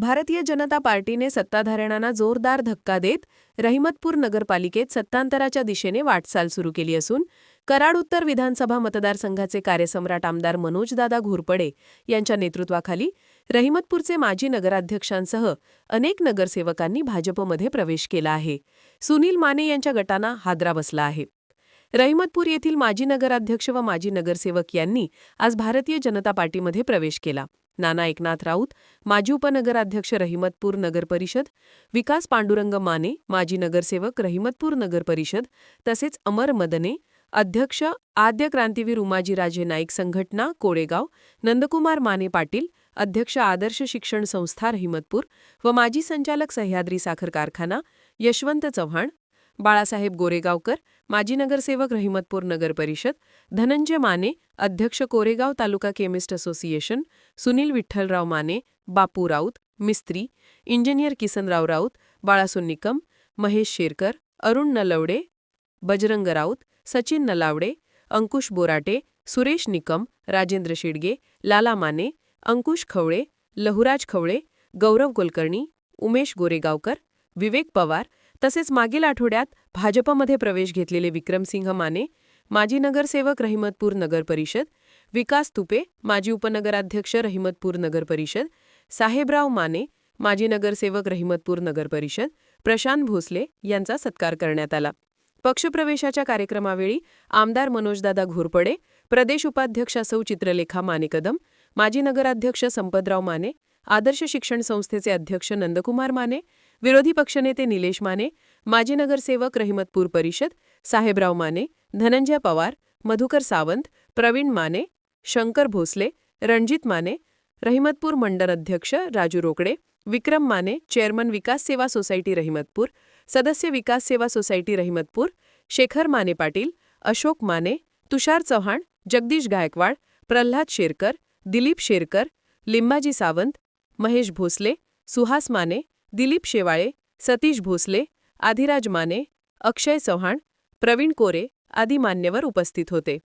भारतीय जनता पार्टीने सत्ताधाऱ्यांना जोरदार धक्का देत रहिमतपूर नगरपालिकेत सत्तांतराच्या दिशेने वाटचाल सुरू केली असून कराड उत्तर विधानसभा मतदारसंघाचे कार्यसम्राट आमदार मनोजदादा घोरपडे यांच्या नेतृत्वाखाली रहिमतपूरचे माजी नगराध्यक्षांसह अनेक नगरसेवकांनी भाजपमध्ये प्रवेश केला आहे. सुनील माने यांच्या गटांना हादरा बसला आहे. रहिमतपूर येथील माजी नगराध्यक्ष व माजी नगरसेवक यांनी आज भारतीय जनता पार्टीमध्ये प्रवेश केला. नाना एकनाथ राऊत माजी उपनगराध्यक्ष रहिमतपूर नगर परिषद विकास पांडुरंग माने माजी नगरसेवक रहिमतपूर नगर परिषद तसेच अमर मदने अध्यक्ष आद्य क्रांतीवीर उमाजीराजे नाईक संघटना कोळेगाव नंदकुमार माने पाटील अध्यक्ष आदर्श शिक्षण संस्था रहिमतपूर व माजी संचालक सह्याद्री साखर कारखाना यशवंत चव्हाण बाळासाहेब गोरेगावकर माजी नगरसेवक रहिमतपूर नगर परिषद धनंजय माने अध्यक्ष Koregaon taluka chemist association Sunil Vitthalrao Mane Bapu Raut Mistry engineer Kisanrao Raut Balaso Nikam Mahesh Sherkar Arun Nalawade Bajrang Raut Sachin Nalawade Ankush Borate Suresh Nikam Rajendra Shidge Lala Mane Ankush Khavale Lahuraj Khavale Gaurav Kulkarni Umesh Goregaonkar Vivek Pawar तसेच मागील आठवड्यात भाजपमध्ये प्रवेश घेतलेले विक्रमसिंह माने माजी नगरसेवक रहिमतपूर नगर परिषद विकास तुपे माजी उपनगराध्यक्ष रहिमतपूर नगर परिषद साहेबराव माने माजी नगरसेवक रहिमतपूर नगर परिषद प्रशांत भोसले यांचा सत्कार करण्यात आला. पक्षप्रवेशाच्या कार्यक्रमावेळी आमदार मनोजदादा घोरपडे प्रदेश उपाध्यक्ष सौ चित्रलेखा माने कदम माजी नगराध्यक्ष संपतराव माने आदर्श शिक्षण संस्थेचे अध्यक्ष नंदकुमार माने विरोधी पक्षनेते निलेश माने माजी नगरसेवक रहिमतपूर परिषद साहेबराव माने धनंजय पवार मधुकर सावंत प्रवीण माने शंकर भोसले रणजित माने रहिमतपूर मंडल अध्यक्ष राजू रोकडे विक्रम माने चेअरमन विकास सेवा सोसायटी रहिमतपूर सदस्य विकास सेवा सोसायटी रहिमतपूर शेखर माने पाटील अशोक माने तुषार चव्हाण जगदीश गायकवाड प्रल्हाद शेरकर दिलीप शेरकर लिंबाजी सावंत महेश भोसले सुहास माने दिलीप शेवाळे सतीश भोसले आधिराज माने अक्षय चव्हाण प्रवीण कोरे आदी मान्यवर उपस्थित होते.